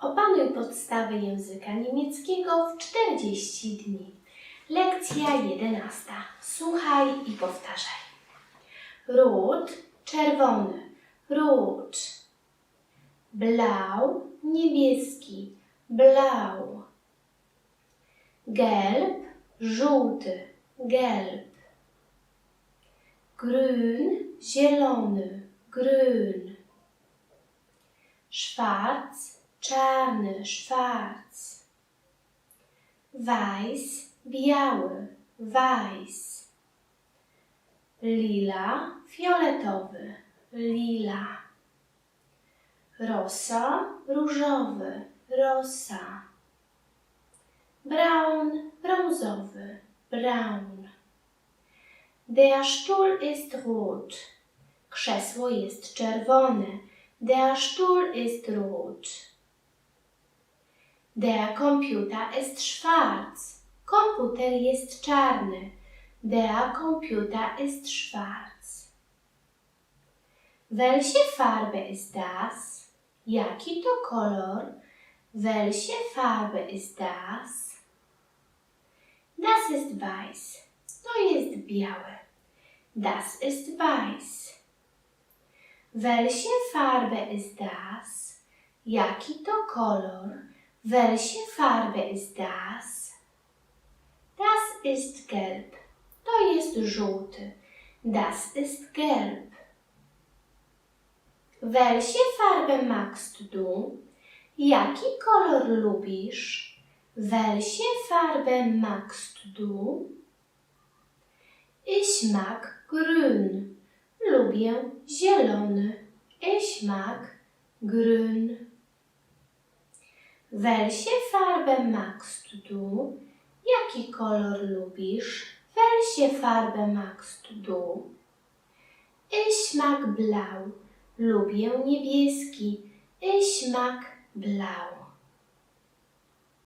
Opanuj podstawy języka niemieckiego w 40 dni. Lekcja 11. Słuchaj i powtarzaj. Rot, czerwony. Rot. Blau, niebieski. Blau. Gelb, żółty. Gelb. Grün, zielony. Grün. Schwarz, czarny, schwarz. Weiß, biały, weiß. Lila, fioletowy, lila. Rosa, różowy, rosa. Braun, brązowy, braun. Der Stuhl ist rot. Krzesło jest czerwone. Der Stuhl ist rot. Der Computer ist schwarz. Komputer jest czarny. Der Computer ist schwarz. Welche Farbe ist das? Jaki to kolor? Welche Farbe ist das? Das ist weiß. To jest białe. Das ist weiß. Welche Farbe ist das? Jaki to kolor? Welche Farbe ist das? Das ist gelb. To jest żółty. Das ist gelb. Welche Farbe magst du? Jaki kolor lubisz? Welche Farbe magst du? Ich mag grün. Lubię zielony. Ich mag grün. Welche Farbe magst du? Jaki kolor lubisz? Welche Farbe magst du? Ich mag blau. Lubię niebieski. Ich mag blau.